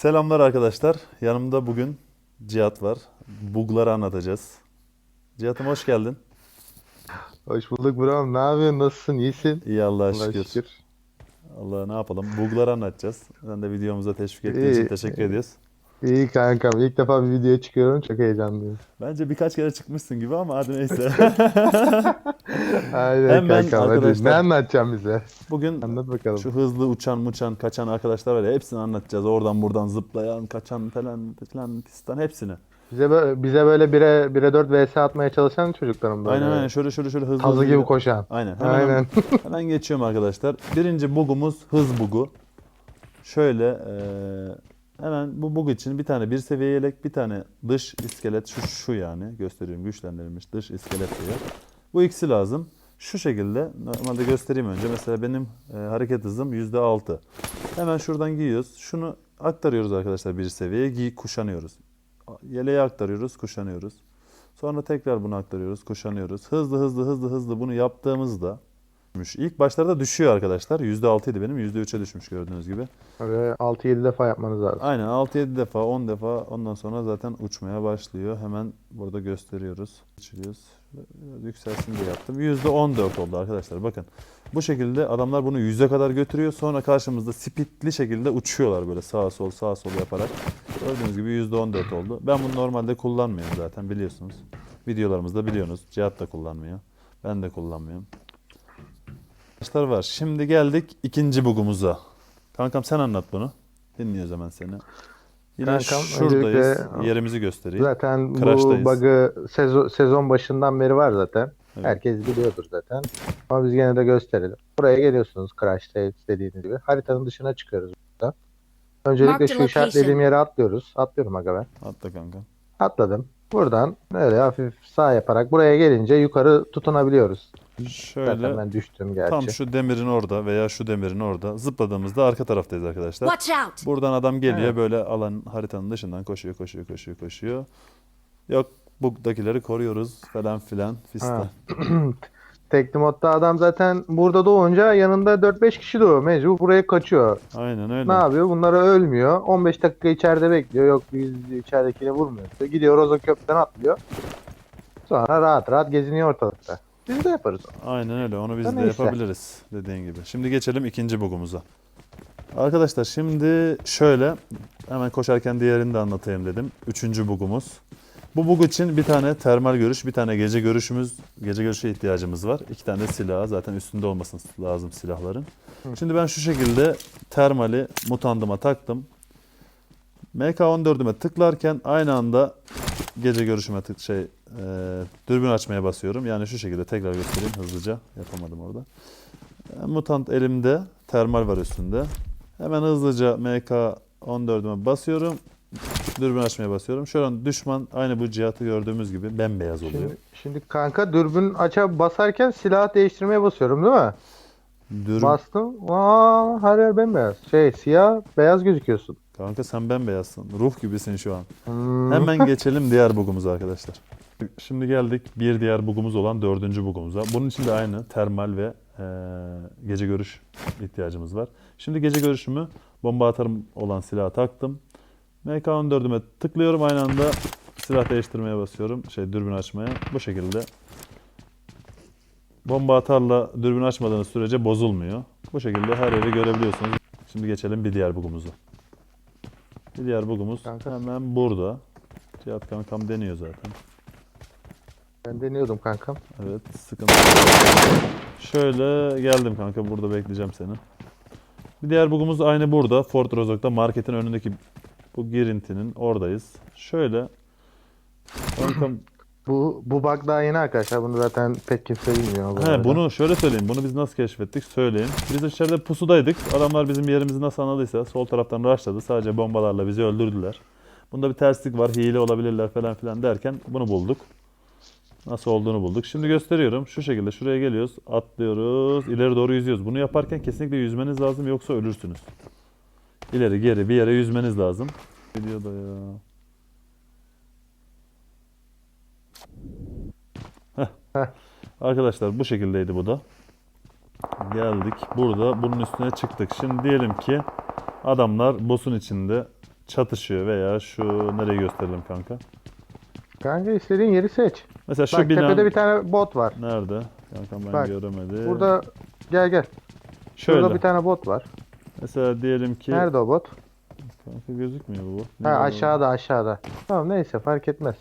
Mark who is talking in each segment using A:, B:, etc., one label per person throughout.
A: Selamlar arkadaşlar. Yanımda bugün Cihat var. Bugları anlatacağız. Cihat'ım hoş geldin.
B: Hoş bulduk bro. Ne yapıyorsun? Nasılsın? İyisin?
A: İyi Allah'a
B: Allah'a
A: şükür.
B: şükür.
A: Allah ne yapalım? Bugları anlatacağız. Sen de videomuza teşvik ettiğin için teşekkür ediyoruz.
B: İyi kankam. İlk defa bir videoya çıkıyorum. Çok heyecanlıyım.
A: Bence birkaç kere çıkmışsın gibi ama hadi neyse.
B: Aynen
A: Hemen
B: kankam. Hadi.
A: arkadaşlar-
B: Ne anlatacaksın bize?
A: Bugün
B: Anlat bakalım.
A: şu hızlı uçan muçan kaçan arkadaşlar var ya hepsini anlatacağız. Oradan buradan zıplayan kaçan falan falan fistan hepsini.
B: Bize böyle, bize böyle 1'e 1'e 4 vs atmaya çalışan çocuklarım böyle.
A: Aynen aynen şöyle şöyle şöyle hızlı
B: Tazı
A: hızlı
B: gibi koşan.
A: Aynen. Hemen,
B: Aynen.
A: hemen geçiyorum arkadaşlar. Birinci bugumuz hız bugu. Şöyle eee, hemen bu bug için bir tane bir seviye yelek, bir tane dış iskelet şu şu yani gösteriyorum güçlendirilmiş dış iskelet diyor. Bu ikisi lazım. Şu şekilde normalde göstereyim önce. Mesela benim eee, hareket hızım %6. Hemen şuradan giyiyoruz. Şunu aktarıyoruz arkadaşlar bir seviyeye giy kuşanıyoruz. Yeleğe aktarıyoruz, kuşanıyoruz. Sonra tekrar bunu aktarıyoruz, kuşanıyoruz. Hızlı hızlı hızlı hızlı bunu yaptığımızda düşmüş. İlk başlarda düşüyor arkadaşlar. %6 idi benim. %3'e düşmüş gördüğünüz gibi.
B: Böyle 6-7 defa yapmanız lazım.
A: Aynen 6-7 defa 10 defa ondan sonra zaten uçmaya başlıyor. Hemen burada gösteriyoruz. Geçiriyoruz. Biraz yükselsin diye yaptım. %14 oldu arkadaşlar. Bakın bu şekilde adamlar bunu 100'e kadar götürüyor. Sonra karşımızda spitli şekilde uçuyorlar böyle sağa sol sağa sol yaparak. Gördüğünüz gibi %14 oldu. Ben bunu normalde kullanmıyorum zaten biliyorsunuz. Videolarımızda biliyorsunuz. Cihat da kullanmıyor. Ben de kullanmıyorum. Arkadaşlar var. Şimdi geldik ikinci bugumuza. Kankam sen anlat bunu. Dinliyoruz hemen seni. Yine
B: Kankam,
A: şuradayız. Yerimizi göstereyim.
B: Zaten bu
A: Crash'tayız.
B: bug'ı sezon, sezon başından beri var zaten.
A: Evet.
B: Herkes biliyordur zaten. Ama biz gene de gösterelim. Buraya geliyorsunuz Crash'ta dediğiniz gibi. Haritanın dışına çıkıyoruz burada. Öncelikle
C: Marked
B: şu işaretlediğim yere atlıyoruz. Atlıyorum aga ben.
A: Atla kankam.
B: Atladım. Buradan öyle hafif sağ yaparak buraya gelince yukarı tutunabiliyoruz. Zaten
A: Şöyle
B: ben düştüm gerçi.
A: tam şu demirin orada veya şu demirin orada zıpladığımızda arka taraftayız arkadaşlar.
C: Watch out!
A: Buradan adam geliyor
B: Evet.
A: böyle alan haritanın dışından koşuyor koşuyor koşuyor koşuyor. Yok bugdakileri koruyoruz falan filan fistan.
B: Ha. Tekli modda adam zaten burada doğunca yanında 4-5 kişi doğuyor. Mecbur buraya kaçıyor.
A: Aynen öyle.
B: Ne yapıyor? Bunları ölmüyor. 15 dakika içeride bekliyor. Yok biz içeridekini vurmuyor. Gidiyor Rozo köprüden atlıyor. Sonra rahat rahat geziniyor ortalıkta. Biz de yaparız.
A: Aynen öyle. Onu biz
B: Da
A: de
B: neyse.
A: yapabiliriz dediğin gibi. Şimdi geçelim ikinci bugumuza. Arkadaşlar şimdi şöyle hemen koşarken diğerini de anlatayım dedim. Üçüncü bugumuz. Bu bug için bir tane termal görüş, bir tane gece görüşümüz, gece görüşe ihtiyacımız var. İki tane de silah zaten üstünde olması lazım silahların. Şimdi ben şu şekilde termali mutandıma taktım. MK14'üme tıklarken aynı anda gece görüşüme tık şey e, dürbün açmaya basıyorum. Yani şu şekilde tekrar göstereyim hızlıca. Yapamadım orada. E, mutant elimde, termal var üstünde. Hemen hızlıca MK14'üme basıyorum. Dürbün açmaya basıyorum. Şu an düşman aynı bu cihatı gördüğümüz gibi bembeyaz oluyor.
B: Şimdi, şimdi kanka dürbün aça basarken silah değiştirmeye basıyorum değil mi?
A: Dürbün...
B: Bastım. Aa, her yer bembeyaz. Şey siyah beyaz gözüküyorsun.
A: Kanka sen bembeyazsın. Ruh gibisin şu an. Hemen geçelim diğer bugumuza arkadaşlar. Şimdi geldik bir diğer bugumuz olan dördüncü bugumuza. Bunun için de aynı termal ve e, gece görüş ihtiyacımız var. Şimdi gece görüşümü bomba atarım olan silaha taktım. MK14'üme tıklıyorum aynı anda silah değiştirmeye basıyorum. Şey dürbün açmaya. Bu şekilde. Bomba atarla dürbün açmadığınız sürece bozulmuyor. Bu şekilde her yeri görebiliyorsunuz. Şimdi geçelim bir diğer bugumuza. Bir diğer bugumuz
B: Kanka.
A: hemen burada. Cihat kankam deniyor zaten.
B: Ben deniyordum kankam.
A: Evet sıkıntı. Şöyle geldim kanka burada bekleyeceğim seni. Bir diğer bugumuz aynı burada. Fort Rozok'ta marketin önündeki bu girintinin oradayız. Şöyle kankam
B: Bu bu bug daha yeni arkadaşlar. Bunu zaten pek kimse bilmiyor. bu
A: He,
B: arada.
A: bunu şöyle söyleyeyim. Bunu biz nasıl keşfettik söyleyeyim. Biz içeride pusudaydık. Adamlar bizim yerimizi nasıl anladıysa sol taraftan rushladı. Sadece bombalarla bizi öldürdüler. Bunda bir terslik var. Hile olabilirler falan filan derken bunu bulduk. Nasıl olduğunu bulduk. Şimdi gösteriyorum. Şu şekilde şuraya geliyoruz. Atlıyoruz. ileri doğru yüzüyoruz. Bunu yaparken kesinlikle yüzmeniz lazım yoksa ölürsünüz. İleri geri bir yere yüzmeniz lazım. Videoda ya. Heh. Arkadaşlar bu şekildeydi bu da. Geldik burada bunun üstüne çıktık. Şimdi diyelim ki adamlar boss'un içinde çatışıyor veya şu nereyi gösterelim kanka?
B: Kanka istediğin yeri seç.
A: Mesela şu
B: Bak
A: bina
B: tepede bir tane bot var.
A: nerede? Kankam ben
B: Bak,
A: göremedim.
B: Burada gel gel.
A: şöyle.
B: Şurada bir tane bot var.
A: Mesela diyelim ki
B: Nerede o bot?
A: kanka gözükmüyor bu.
B: Ha
A: Nerede o?
B: aşağıda aşağıda. Tamam neyse fark etmez.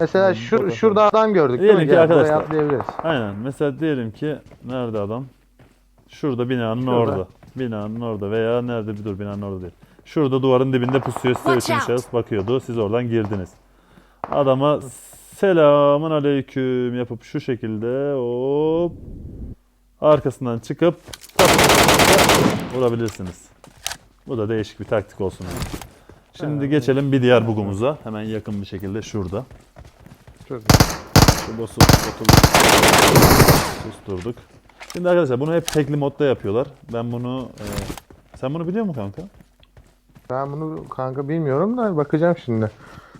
B: Mesela şur, şurada adam gördük değil
A: Diyelim
B: mi?
A: ki
B: Gel
A: arkadaşlar-
B: atlayabiliriz.
A: Aynen. Mesela diyelim ki nerede adam? Şurada binanın
B: Şurada.
A: orada. Binanın orada veya nerede bir dur binanın orada değil. Şurada duvarın dibinde pusuyor size
C: Watch
A: üçüncü
C: out.
A: şahıs bakıyordu. Siz oradan girdiniz. Adama selamun aleyküm yapıp şu şekilde hop arkasından çıkıp vurabilirsiniz. Bu da değişik bir taktik olsun. Şimdi
B: Evet.
A: geçelim bir diğer bugumuza. Hemen yakın bir şekilde şurada.
B: Şurada.
A: Şu boss'u susturduk. Şimdi arkadaşlar bunu hep tekli modda yapıyorlar. Ben bunu e, sen bunu biliyor musun kanka?
B: Ben bunu kanka bilmiyorum da bakacağım şimdi.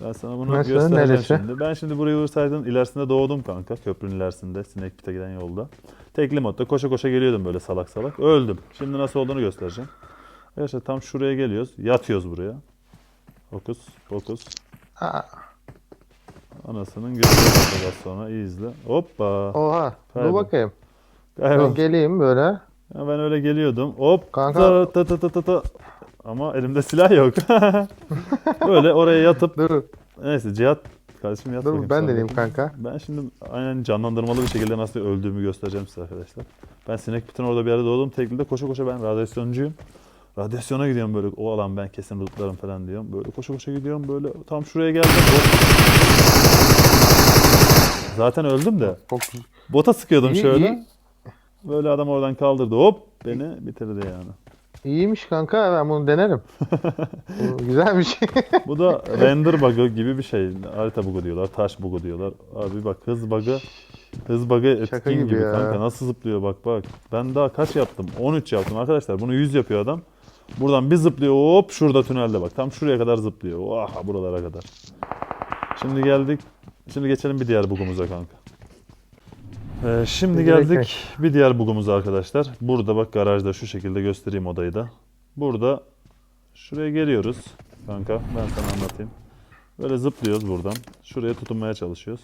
A: Ben sana bunu
B: Nasıl,
A: göstereceğim
B: neresi?
A: şimdi. Ben şimdi burayı Riverside'ın ilerisinde doğdum kanka. Köprünün ilerisinde. Sinek Pit'e giden yolda. Tekli modda koşa koşa geliyordum böyle salak salak. Öldüm. Şimdi nasıl olduğunu göstereceğim. Arkadaşlar tam şuraya geliyoruz. Yatıyoruz buraya. Fokus, fokus.
B: Aa,
A: Anasının gözü biraz sonra iyi izle. Hoppa.
B: oha.
A: Kaybol.
B: Dur bakayım.
A: Kaybol.
B: Ben geleyim böyle.
A: Ya ben öyle geliyordum. Hop.
B: Kanka-
A: Ta, ta, ta, ta, ta. Ama elimde silah yok. Böyle oraya yatıp
B: Dur
A: neyse Cihat kardeşim yat
B: dur
A: bakayım
B: ben deneyeyim
A: de.
B: kanka.
A: Ben şimdi aynen canlandırmalı bir şekilde nasıl öldüğümü göstereceğim size arkadaşlar. Ben sinek bitin orada bir yerde doğdum. Teklide koşa koşa ben radyasyoncuyum. Radyasyona gidiyorum böyle o alan ben kesin lootlarım falan diyorum. Böyle koşa koşa gidiyorum böyle tam şuraya geldim. Zaten öldüm de bota sıkıyordum
B: iyi,
A: şöyle.
B: iyi.
A: Böyle adam oradan kaldırdı hop beni bitirdi yani.
B: İyiymiş kanka ben bunu denerim. Bu güzel bir şey.
A: Bu da render bug'ı gibi bir şey. Harita bug'ı diyorlar, taş bug'ı diyorlar. Abi bak hız bug'ı, hız bug'ı etkin
B: gibi
A: gibi,
B: ya.
A: kanka. Nasıl zıplıyor bak bak. Ben daha kaç yaptım? 13 yaptım arkadaşlar. Bunu 100 yapıyor adam. Buradan bir zıplıyor hop şurada tünelde bak. Tam şuraya kadar zıplıyor. Oha buralara kadar. Şimdi geldik. Şimdi geçelim bir diğer bug'umuza kanka. Ee, şimdi geldik bir diğer bug'umuza arkadaşlar. Burada bak garajda şu şekilde göstereyim odayı da. Burada şuraya geliyoruz kanka. Ben sana anlatayım. Böyle zıplıyoruz buradan. Şuraya tutunmaya çalışıyoruz.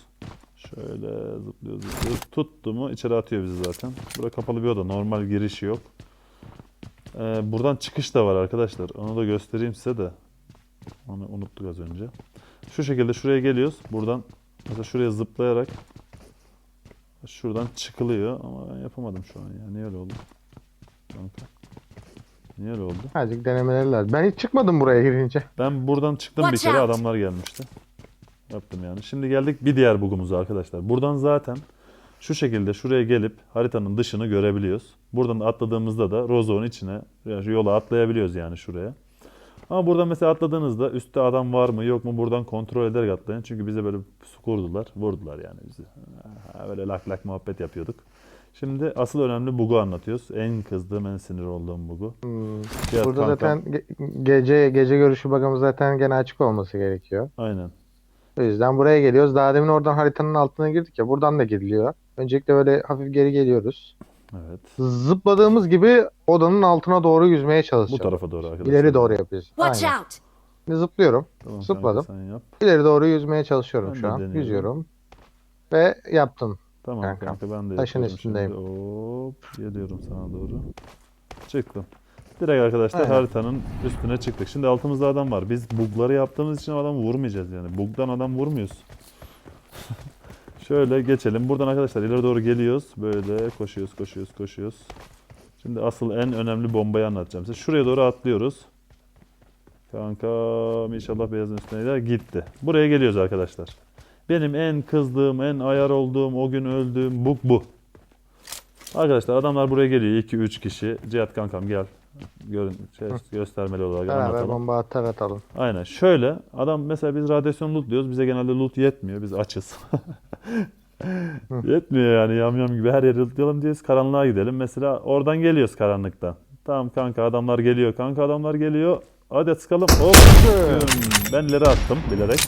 A: Şöyle zıplıyoruz zıplıyoruz. Tuttu mu içeri atıyor bizi zaten. Burada kapalı bir oda. Normal girişi yok. Ee, buradan çıkış da var arkadaşlar. Onu da göstereyim size de. Onu unuttuk az önce. Şu şekilde şuraya geliyoruz. Buradan mesela şuraya zıplayarak şuradan çıkılıyor ama ben yapamadım şu an ya. Niye öyle oldu? Kanka. Niye öyle oldu?
B: Azıcık denemeleri lazım. Ben hiç çıkmadım buraya girince.
A: Ben buradan çıktım bir
C: Watch
A: kere
C: out.
A: adamlar gelmişti. Yaptım yani. Şimdi geldik bir diğer bugumuza arkadaşlar. Buradan zaten şu şekilde şuraya gelip haritanın dışını görebiliyoruz. Buradan atladığımızda da Rozo'nun içine yani yola atlayabiliyoruz yani şuraya. Ama buradan mesela atladığınızda üstte adam var mı yok mu buradan kontrol ederek atlayın. Çünkü bize böyle su kurdular, vurdular yani bizi. Böyle lak lak muhabbet yapıyorduk. Şimdi asıl önemli bug'u anlatıyoruz. En kızdığım, en sinir olduğum bug'u.
B: Hmm. Burada
A: kanka.
B: zaten ge- gece gece görüşü bakımı zaten gene açık olması gerekiyor.
A: Aynen.
B: O yüzden buraya geliyoruz. Daha demin oradan haritanın altına girdik ya. Buradan da giriliyor. Öncelikle böyle hafif geri geliyoruz.
A: Evet.
B: Zıpladığımız gibi odanın altına doğru yüzmeye
A: Bu
B: çalışacağız.
A: tarafa doğru arkadaşlar.
B: İleri doğru yapıyoruz.
C: Watch
B: Aynen.
C: out!
B: Şimdi zıplıyorum.
A: Tamam,
B: Zıpladım.
A: kanka sen yap.
B: İleri doğru yüzmeye çalışıyorum
A: Ben
B: şu
A: de
B: an.
A: deniyorum.
B: Yüzüyorum. Ve yaptım.
A: Tamam
B: Kanka.
A: kanka, ben de
B: Taşın
A: yapıyorum
B: üstündeyim.
A: Şimdi. Hop geliyorum sana doğru. Çıktım. Direkt arkadaşlar
B: Aynen.
A: haritanın üstüne çıktık. Şimdi altımızda adam var. Biz bugları yaptığımız için adamı vurmayacağız yani. Bugdan adam vurmuyoruz. Şöyle geçelim. Buradan arkadaşlar ileri doğru geliyoruz. Böyle koşuyoruz, koşuyoruz, koşuyoruz. Şimdi asıl en önemli bombayı anlatacağım size. Şuraya doğru atlıyoruz. Kankam inşallah beyazın üstüne gider. Gitti. Buraya geliyoruz arkadaşlar. Benim en kızdığım, en ayar olduğum, o gün öldüğüm bug bu. Arkadaşlar adamlar buraya geliyor. 2-3 kişi. Cihat kankam gel. Görün, şey, göstermeli olarak
B: Beraber
A: anlatalım.
B: bomba atar atalım.
A: Aynen. Şöyle adam mesela biz radyasyon loot diyoruz. Bize genelde loot yetmiyor. Biz açız. yetmiyor yani yam yam gibi her yeri lootlayalım diyoruz. Karanlığa gidelim. Mesela oradan geliyoruz karanlıktan. Tamam kanka adamlar geliyor. Kanka adamlar geliyor. Hadi sıkalım. Hop. Ben ileri attım bilerek.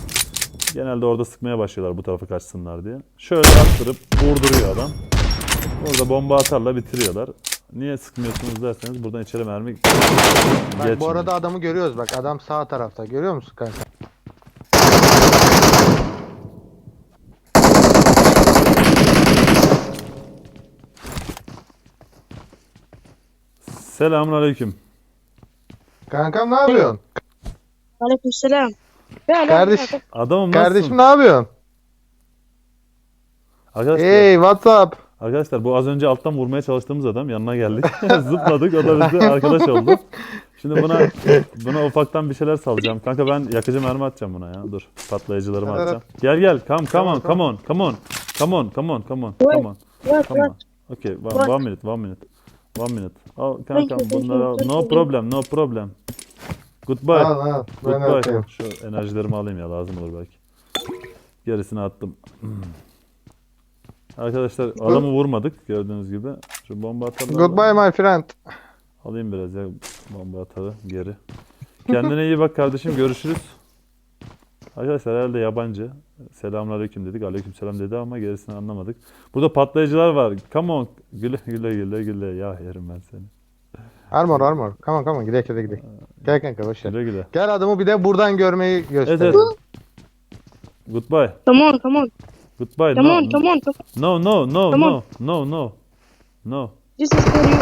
A: Genelde orada sıkmaya başlıyorlar bu tarafa kaçsınlar diye. Şöyle attırıp vurduruyor adam. Orada bomba atarla bitiriyorlar. Niye sıkmıyorsunuz derseniz buradan içeri mermi
B: Bak
A: geçmiyor.
B: bu arada adamı görüyoruz bak. Adam sağ tarafta. Görüyor musun kanka?
A: Selamun aleyküm.
B: Kankam ne yapıyorsun?
C: Aleykümselam. Alaka?
B: Kardeş,
A: Adamım nasılsın?
B: kardeşim ne yapıyorsun?
A: Arkadaşlar,
B: Hey what's up?
A: Arkadaşlar bu az önce alttan vurmaya çalıştığımız adam yanına geldik. Zıpladık o da bizde arkadaş oldu. Şimdi buna buna ufaktan bir şeyler salacağım. Kanka ben yakıcı mermi atacağım buna ya. Dur. Patlayıcılarımı atacağım. Gel gel. Come come on
B: Tamam,
A: come on come on. Come on come on come on. Come on. Come on. Okay, one, one minute, one minute. One minute. Al kankam
C: thank
A: No problem, no problem. Goodbye.
B: Al al. Ben
A: Goodbye. Şu enerjilerimi alayım ya lazım olur belki. Gerisini attım. Arkadaşlar adamı vurmadık gördüğünüz gibi. Şu bomba atarlar.
B: Goodbye my friend.
A: Alayım biraz ya bomba atarı geri. Kendine iyi bak kardeşim görüşürüz. Arkadaşlar herhalde yabancı. Selamünaleyküm dedik. Aleykümselam dedi ama gerisini anlamadık. Burada patlayıcılar var. Come on. Güle güle güle güle. Ya yerim ben seni.
B: Armor armor. Come on come on gidelim hadi gidelim. Gel kanka boş ver.
A: Güle güle.
B: Gel adamı bir de buradan görmeyi göster.
A: Evet evet. Goodbye.
C: Come on, come on,
A: Goodbye.
C: come
A: No,
C: on, come on, come on.
A: no, no, no,
C: Come
A: no,
C: on.
A: no, no. No.
C: This is for you.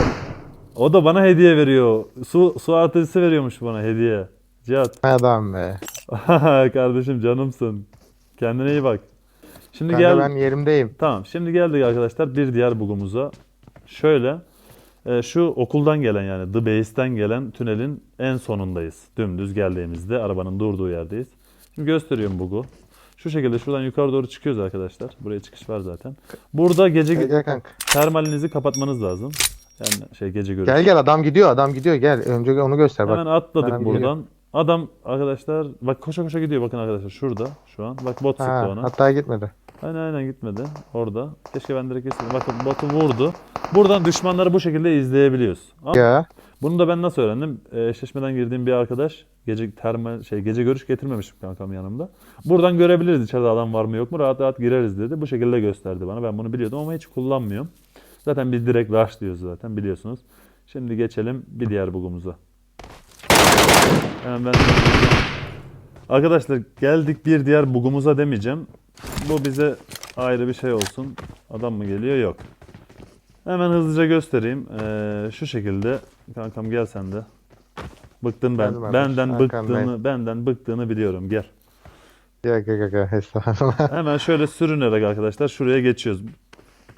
A: O da bana hediye veriyor. Su su atıcısı veriyormuş bana hediye. Cihat.
B: Adam be.
A: Kardeşim canımsın. Kendine iyi bak. Şimdi
B: Kanka
A: gel.
B: ben yerimdeyim.
A: Tamam. Şimdi geldik arkadaşlar bir diğer bugumuza. Şöyle e, şu okuldan gelen yani The Base'ten gelen tünelin en sonundayız. Dümdüz geldiğimizde arabanın durduğu yerdeyiz. Şimdi gösteriyorum bugu. Şu şekilde şuradan yukarı doğru çıkıyoruz arkadaşlar. Buraya çıkış var zaten. Burada gece
B: Gel, gel kanka.
A: termalinizi kapatmanız lazım. Yani şey gece görüş.
B: Gel gel adam gidiyor adam gidiyor gel. Önce onu göster bak.
A: Hemen atladık
B: Ben
A: buradan. Adam arkadaşlar bak koşa koşa gidiyor bakın arkadaşlar şurada şu an. Bak bot sıktı
B: Ha,
A: ona.
B: hatta gitmedi.
A: Aynen aynen gitmedi. Orada. Keşke ben direkt geçseydim. Bakın botu vurdu. Buradan düşmanları bu şekilde izleyebiliyoruz. Ama
B: Ya.
A: bunu da ben nasıl öğrendim? Ee, eşleşmeden girdiğim bir arkadaş gece termal şey gece görüş getirmemişim kankam yanımda. Buradan görebiliriz içeride adam var mı yok mu rahat rahat gireriz dedi. Bu şekilde gösterdi bana. Ben bunu biliyordum ama hiç kullanmıyorum. Zaten biz direkt rush diyoruz zaten biliyorsunuz. Şimdi geçelim bir diğer bugumuza. Hemen ben Arkadaşlar geldik bir diğer bugumuza demeyeceğim. Bu bize ayrı bir şey olsun. Adam mı geliyor? Yok. Hemen hızlıca göstereyim. Ee, şu şekilde. Kankam gel sen de. Bıktın ben.
B: Geldim.
A: Benden
B: Arkandayım.
A: bıktığını, benden bıktığını biliyorum. Gel.
B: Gel gel gel. Estağfurullah.
A: Hemen şöyle sürünerek arkadaşlar şuraya geçiyoruz.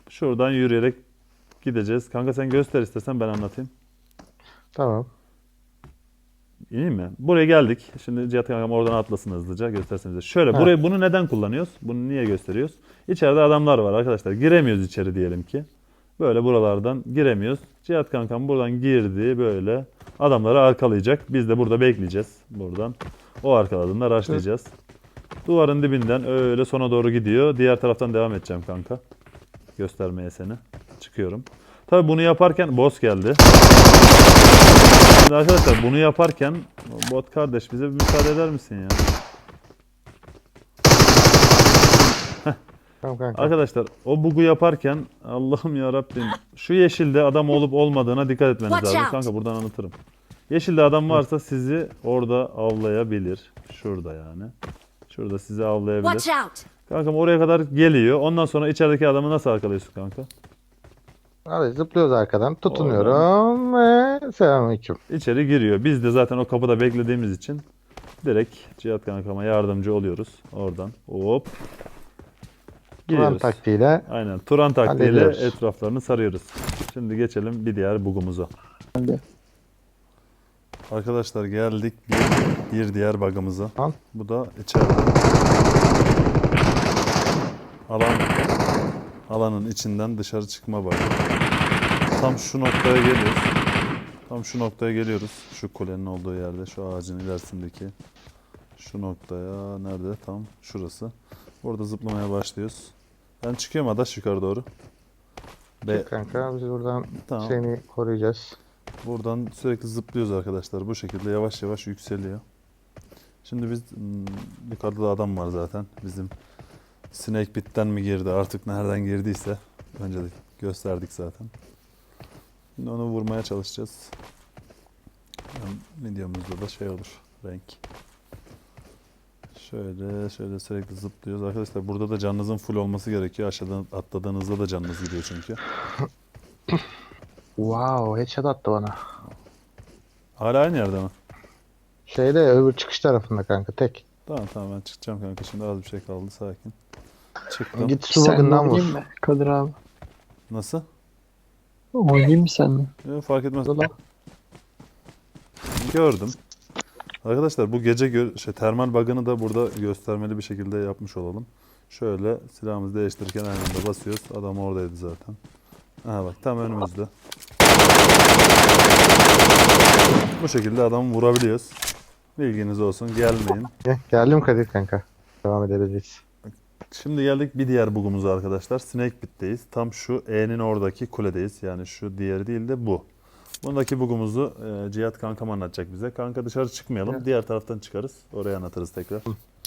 A: Şuradan yürüyerek gideceğiz. Kanka sen göster istersen ben anlatayım.
B: tamam.
A: İyi mi? Buraya geldik. Şimdi Cihat kankam oradan atlasın hızlıca göstersin bize. Şöyle
B: Ha.
A: burayı bunu neden kullanıyoruz? Bunu niye gösteriyoruz? İçeride adamlar var arkadaşlar. Giremiyoruz içeri diyelim ki. Böyle buralardan giremiyoruz. Cihat kankam buradan girdi böyle. Adamları arkalayacak. Biz de burada bekleyeceğiz. Buradan. O arkaladığında raşlayacağız. Duvarın dibinden öyle sona doğru gidiyor. Diğer taraftan devam edeceğim kanka. Göstermeye seni. Çıkıyorum. Tabi bunu yaparken boss geldi. Şimdi arkadaşlar bunu yaparken bot kardeş bize bir müsaade eder misin ya?
B: Tamam kanka.
A: Arkadaşlar o bugu yaparken Allah'ım ya Rabbim şu yeşilde adam olup olmadığına dikkat etmeniz
D: Watch
A: lazım.
D: out.
A: Kanka buradan anlatırım. Yeşilde adam varsa sizi orada avlayabilir. Şurada yani. Şurada sizi avlayabilir.
D: Watch out!
A: Kankam oraya kadar geliyor. Ondan sonra içerideki adamı nasıl arkalıyorsun kanka?
B: Hadi zıplıyoruz arkadan. Tutunuyorum ve selamünaleyküm.
A: İçeri giriyor. Biz de zaten o kapıda beklediğimiz için direkt Cihat kankama yardımcı oluyoruz. Oradan hop.
B: Turan taktiğiyle.
A: Aynen. Turan taktiğiyle
B: Hallediyoruz.
A: etraflarını sarıyoruz. Şimdi geçelim bir diğer bugumuza. Arkadaşlar geldik bir, bir diğer bug'ımıza.
B: Al.
A: Bu da içeride. Alan alanın içinden dışarı çıkma bug'ı. Tam şu noktaya geliyoruz. Tam şu noktaya geliyoruz. Şu kulenin olduğu yerde, şu ağacın ilerisindeki. Şu noktaya nerede? Tam şurası. Burada zıplamaya başlıyoruz. Ben çıkıyorum adaş yukarı doğru. Ve
B: Çık kanka biz buradan
A: Tamam.
B: seni koruyacağız.
A: buradan sürekli zıplıyoruz arkadaşlar. Bu şekilde yavaş yavaş yükseliyor. Şimdi biz hmm, yukarıda da adam var zaten. Bizim Snake Pit'ten mi girdi artık nereden girdiyse. Önce de gösterdik zaten. Şimdi onu vurmaya çalışacağız. Hem videomuzda da şey olur. Renk. Şöyle şöyle sürekli zıplıyoruz. Arkadaşlar burada da canınızın full olması gerekiyor. Aşağıdan atladığınızda da canınız gidiyor çünkü.
B: Wow headshot attı bana.
A: Hala aynı yerde mi?
B: Şeyde öbür çıkış tarafında kanka tek.
A: Tamam tamam ben çıkacağım kanka. Şimdi az bir şey kaldı. Sakin. Çıktım.
B: Git su
D: Sen
B: bakından vur.
D: oynayayım mı Kadir abi?
A: Nasıl?
D: Oynayayım mı seninle?
A: Yok, fark etmez. Gördüm. Arkadaşlar bu gece şey, termal bug'ını da burada göstermeli bir şekilde yapmış olalım. Şöyle silahımızı değiştirirken aynı anda basıyoruz. Adam oradaydı zaten. Aha bak tam önümüzde. Bu şekilde adamı vurabiliyoruz. Bilginiz olsun gelmeyin.
B: Gel, geldim Kadir kanka. Devam edebiliriz.
A: Şimdi geldik bir diğer bugumuza arkadaşlar. Snake Pit'teyiz. Tam şu E'nin oradaki kuledeyiz. Yani şu diğeri değil de bu. Bundaki bugumuzu e, Cihat kankam anlatacak bize. Kanka dışarı çıkmayalım.
B: Evet.
A: Diğer taraftan çıkarız. Oraya anlatırız tekrar.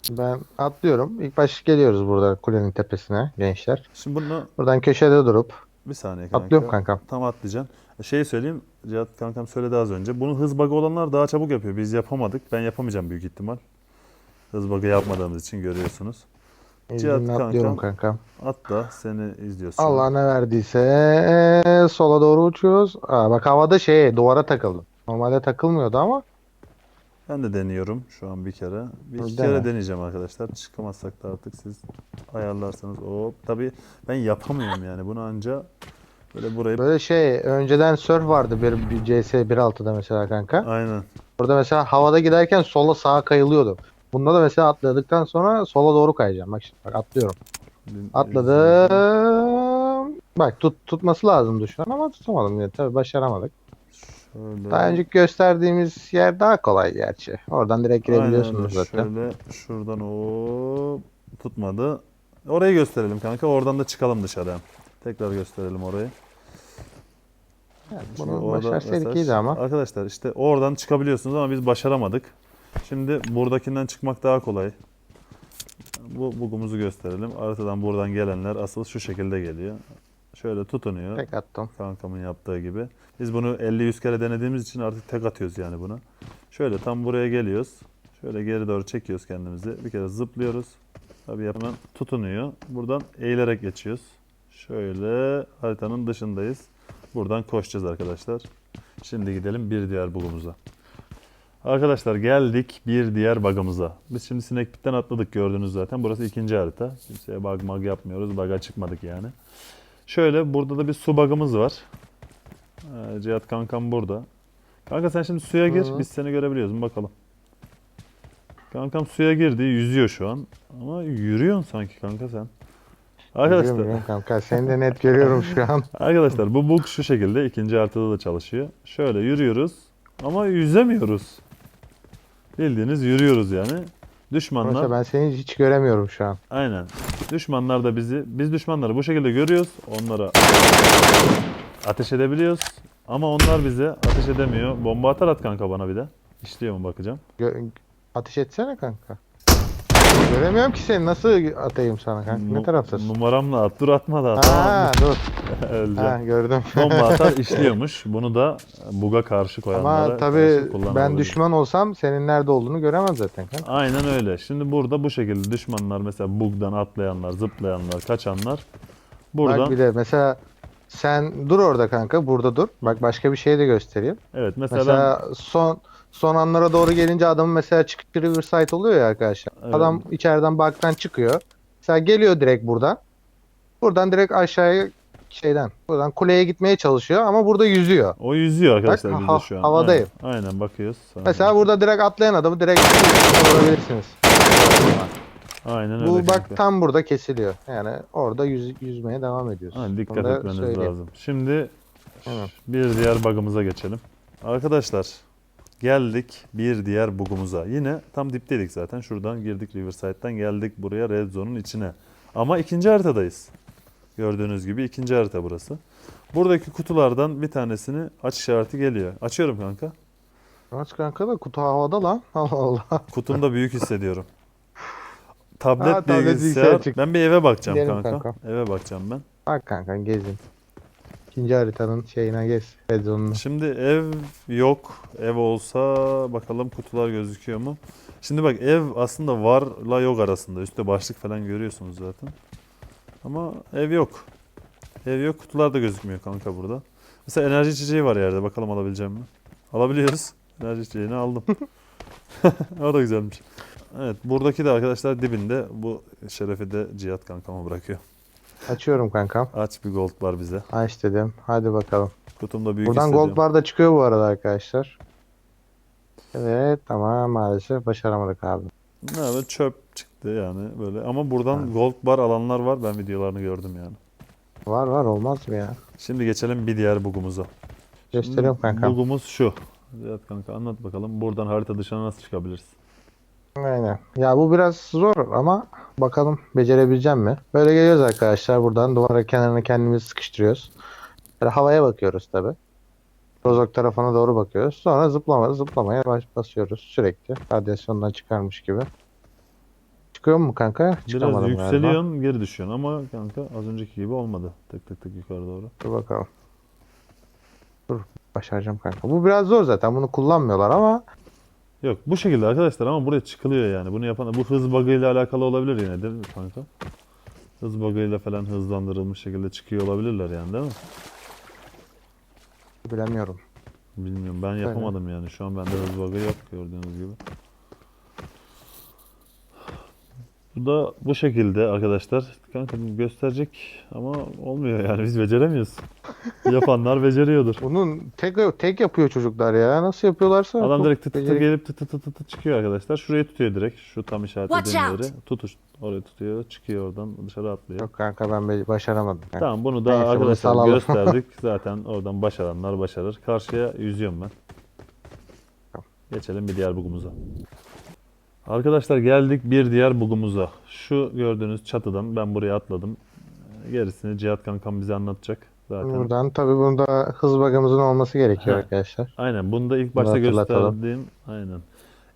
B: Ben atlıyorum. İlk baş geliyoruz burada kulenin tepesine gençler.
A: Şimdi bunu
B: Buradan köşede durup
A: bir saniye kanka.
B: atlıyorum kankam.
A: Tam atlayacaksın. Şey söyleyeyim. Cihat kankam söyledi az önce. Bunu hız bug'ı olanlar daha çabuk yapıyor. Biz yapamadık. Ben yapamayacağım büyük ihtimal. Hız bug'ı yapmadığımız için görüyorsunuz. Cihat
B: İzinle atlıyorum
A: kankam.
B: kankam.
A: Atla seni izliyorsun.
B: Allah ne verdiyse sola doğru uçuyoruz. Aa, bak havada şey duvara takıldım. Normalde takılmıyordu ama
A: Ben de deniyorum şu an bir kere. Bir iki
B: Dene.
A: kere deneyeceğim arkadaşlar. Çıkamazsak da artık siz ayarlarsanız. Hop. Tabii ben yapamıyorum yani. Bunu anca böyle burayı
B: böyle şey önceden surf vardı bir, bir CS 1.6'da mesela kanka.
A: aynen.
B: Burada mesela havada giderken sola sağa kayılıyordu. Bunda da mesela atladıktan sonra sola doğru kayacağım. Bak şimdi bak atlıyorum. Atladım. Bak tut, tutması lazımdı şu an ama tutamadım yine. Tabii başaramadık.
A: Şöyle.
B: Daha önceki gösterdiğimiz yer daha kolay gerçi. Oradan direkt
A: Aynen
B: girebiliyorsunuz
A: öyle.
B: zaten.
A: Şöyle şuradan hop tutmadı. Orayı gösterelim kanka. Oradan da çıkalım dışarı. Tekrar gösterelim orayı.
B: Yani
A: Şimdi
B: bunu başarsaydık iyiydi ama.
A: Arkadaşlar işte oradan çıkabiliyorsunuz ama biz başaramadık. Şimdi buradakinden çıkmak daha kolay. Bu bugumuzu gösterelim. Arkadan buradan gelenler asıl şu şekilde geliyor. Şöyle tutunuyor.
B: Tek attım.
A: Kankamın yaptığı gibi. Biz bunu 50-100 kere denediğimiz için artık tek atıyoruz yani buna. Şöyle tam buraya geliyoruz. Şöyle geri doğru çekiyoruz kendimizi. Bir kere zıplıyoruz. Tabii hemen tutunuyor. Buradan eğilerek geçiyoruz. Şöyle haritanın dışındayız. Buradan koşacağız arkadaşlar. Şimdi gidelim bir diğer bugumuza. Arkadaşlar geldik bir diğer bug'ımıza. Biz şimdi Snake Pit'ten atladık gördünüz zaten. Burası ikinci harita. Kimseye bug mag yapmıyoruz. Bug'a çıkmadık yani. Şöyle burada da bir su bug'ımız var. Ee, Cihat kankam burada. Kanka sen şimdi suya gir.
B: Hı.
A: Biz seni görebiliyoruz mu bakalım. Kankam suya girdi. Yüzüyor şu an. Ama yürüyorsun sanki kanka sen. Arkadaşlar,
B: biliyorum kanka. Seni de net görüyorum şu an.
A: arkadaşlar bu bug şu şekilde. ikinci haritada da çalışıyor. Şöyle yürüyoruz. Ama yüzemiyoruz. Bildiğiniz yürüyoruz yani. Düşmanlar
B: Mesela ben seni hiç göremiyorum şu an.
A: Aynen. Düşmanlar da bizi, biz düşmanları bu şekilde görüyoruz. Onlara ateş edebiliyoruz. Ama onlar bize ateş edemiyor. Bomba atar at kanka bana bir de. İşliyor mu bakacağım.
B: Gö- ateş etsene kanka. Göremiyorum ki seni. Nasıl atayım sana kanka? Ne
A: Nu-
B: taraftasın?
A: Numaramla at. Dur atma da.
B: Ha
A: Tamam.
B: dur.
A: Öleceğim.
B: Ha gördüm.
A: Bomba atar işliyormuş. Bunu da buga karşı koyanlara
B: Ama
A: karşı
B: tabii ben düşman olsam senin nerede olduğunu göremez zaten kanka.
A: Aynen öyle. Şimdi burada bu şekilde düşmanlar mesela bugdan atlayanlar, zıplayanlar, kaçanlar buradan
B: Bak bir de mesela sen dur orada kanka. Burada dur. Bak başka bir şey de göstereyim.
A: evet mesela,
B: Mesela son son anlara doğru gelince adamın mesela çıkış Riverside oluyor ya arkadaşlar.
A: Evet.
B: Adam içeriden baktan çıkıyor. Mesela geliyor direkt buradan. Buradan direkt aşağıya şeyden buradan kuleye gitmeye çalışıyor ama burada yüzüyor.
A: o yüzüyor arkadaşlar
B: Bak, ha-
A: şu an.
B: havadayım.
A: Aynen, aynen bakıyoruz.
B: Mesela burada direkt atlayan adamı direkt vurabilirsiniz.
A: Aynen öyle.
B: Bu bak
A: kanka.
B: tam burada kesiliyor. Yani orada yüz, yüzmeye devam ediyorsun.
A: Aynen, dikkat
B: da
A: etmeniz
B: söyleyeyim.
A: lazım. Şimdi
B: Tamam.
A: bir diğer bug'ımıza geçelim. Arkadaşlar geldik bir diğer bug'umuza. Yine tam dipteydik zaten. Şuradan girdik Riverside'den geldik buraya Red Zone'un içine. Ama ikinci haritadayız. Gördüğünüz gibi ikinci harita burası. Buradaki kutulardan bir tanesini aç işareti geliyor. Açıyorum kanka.
B: Aç kanka da kutu havada lan. Allah Allah.
A: Kutum da büyük hissediyorum. Tablet,
B: Aa, tablet
A: bilgisayar.
B: bilgisayar.
A: Ben bir eve bakacağım kanka.
B: kanka.
A: Eve bakacağım ben.
B: Bak kanka gezin. İkinci haritanın şeyine geç. Red zone'una.
A: Şimdi ev yok. Ev olsa bakalım kutular gözüküyor mu? Şimdi bak ev aslında varla yok arasında. Üstte başlık falan görüyorsunuz zaten. Ama ev yok. Ev yok. Kutular da gözükmüyor kanka burada. Mesela enerji içeceği var yerde. Bakalım alabileceğim mi? Alabiliyoruz. Enerji içeceğini aldım. o da güzelmiş. Evet buradaki de arkadaşlar dibinde. Bu şerefi de Cihat kankama bırakıyor.
B: Açıyorum kankam.
A: Aç bir gold var bize.
B: Aç dedim. Hadi bakalım.
A: Kutumda büyük
B: Buradan
A: hissediyorum.
B: gold bar da çıkıyor bu arada arkadaşlar. Evet ama maalesef başaramadık abi.
A: Ne böyle çöp çıktı yani böyle. Ama buradan gold bar alanlar var. Ben videolarını gördüm yani.
B: Var var olmaz mı ya?
A: Şimdi geçelim bir diğer bugumuza.
B: Gösteriyorum kankam.
A: Bugumuz şu. Evet kanka anlat bakalım. Buradan harita dışına nasıl çıkabiliriz?
B: Aynen. Ya bu biraz zor ama bakalım becerebileceğim mi? Böyle geliyoruz arkadaşlar buradan duvara kenarına kendimizi sıkıştırıyoruz. Böyle havaya bakıyoruz tabi. Rozok tarafına doğru bakıyoruz. Sonra zıplama, zıplamaya baş basıyoruz sürekli. Radyasyondan çıkarmış gibi. Çıkıyor mu kanka?
A: Biraz
B: Çıkamadım galiba.
A: yükseliyorsun, geri düşüyorsun ama kanka az önceki gibi olmadı. Tık tık tık yukarı doğru.
B: Dur bakalım. Dur başaracağım kanka. Bu biraz zor zaten bunu kullanmıyorlar ama
A: Yok bu şekilde arkadaşlar ama buraya çıkılıyor yani. Bunu yapan bu hız bug'ıyla alakalı olabilir yine değil mi kanka? Hız bug'ıyla falan hızlandırılmış şekilde çıkıyor olabilirler yani değil mi?
B: bilemiyorum.
A: Bilmiyorum ben yapamadım yani. Şu an bende hız bug'ı yok gördüğünüz gibi. Bu da bu şekilde arkadaşlar. Kanka gösterecek ama olmuyor yani biz beceremiyoruz. Yapanlar beceriyordur.
B: Bunun tek tek yapıyor çocuklar ya. Nasıl yapıyorlarsa
A: Adam direkt tıt tıt gelip tıt tıt tıt çıkıyor arkadaşlar. Şurayı tutuyor direkt. Şu tam
E: Watch out.
A: yeri. Tutuş. Oraya tutuyor. Çıkıyor oradan dışarı atlıyor.
B: Yok kanka ben be- başaramadım. kanka.
A: Tamam bunu da
B: Neyse, bunu
A: arkadaşlar
B: salalım.
A: gösterdik. Zaten oradan başaranlar başarır. Karşıya yüzüyorum ben.
B: Tamam.
A: Geçelim bir diğer bugumuza. Arkadaşlar geldik bir diğer bugumuza. Şu gördüğünüz çatıdan ben buraya atladım. Gerisini Cihat kankam bize anlatacak. Zaten
B: Buradan tabii bunda hız bagımızın olması gerekiyor
A: Ha.
B: arkadaşlar.
A: Aynen bunu da ilk başta gösterdiğim aynen.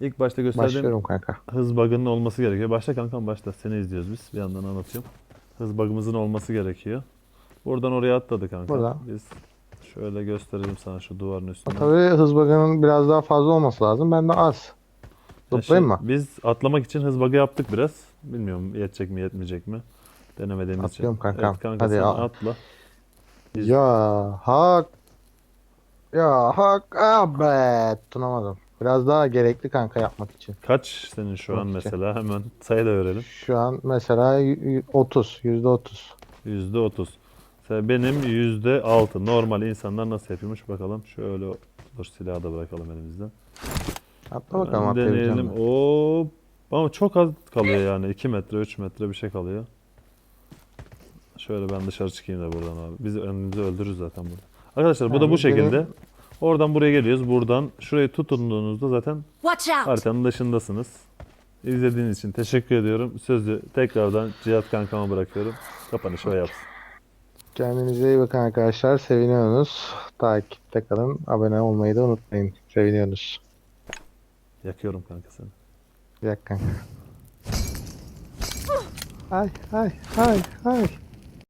A: İlk başta gösterdiğim
B: Başlıyorum kanka.
A: hız bug'ının olması gerekiyor. Başla kankam başla. Seni izliyoruz biz. Bir yandan anlatıyorum. Hız bug'ımızın olması gerekiyor. Buradan oraya atladı kanka.
B: Buradan.
A: Biz şöyle gösterelim sana şu duvarın üstüne.
B: Tabii hız bagının biraz daha fazla olması lazım. Bende az.
A: Ya
B: Zıplayayım
A: şey,
B: mı?
A: Biz atlamak için hız bug'ı yaptık biraz. Bilmiyorum yetecek mi yetmeyecek mi. Denemediğimiz
B: Atlıyorum
A: için.
B: kankam.
A: Evet kanka
B: Hadi
A: sen
B: al.
A: atla. Biz-
B: Ya hak. Ya hak. Ah be. Tutunamadım. Biraz daha gerekli kanka yapmak için.
A: Kaç senin şu an
B: Okey.
A: mesela? Hemen sayı da verelim.
B: Şu an mesela y- y- 30. Yüzde 30.
A: Yüzde otuz. Mesela benim yüzde altı. Normal insanlar nasıl yapıyormuş bakalım. Şöyle dur silahı da bırakalım elimizden.
B: Atla bakalım
A: Hemen
B: atlayabileceğim
A: deneyelim.
B: mi?
A: Hop. Ama çok az kalıyor yani. 2 metre, 3 metre bir şey kalıyor. Şöyle ben dışarı çıkayım da buradan abi. Biz önümüzü öldürürüz zaten burada. Arkadaşlar bu da
B: Yani
A: bu şekilde.
B: benim-
A: Oradan buraya geliyoruz. Buradan şurayı tutunduğunuzda zaten
E: Watch out!
A: haritanın dışındasınız. İzlediğiniz için teşekkür ediyorum. Sözü tekrardan Cihat kankama bırakıyorum. Kapanışı o yapsın.
B: Kendinize iyi bakın arkadaşlar. Seviniyorsunuz. Takipte kalın. Abone olmayı da unutmayın. Seviniyorsunuz.
A: Yakıyorum kanka seni.
B: Bir dakika kanka. Ay ay ay ay.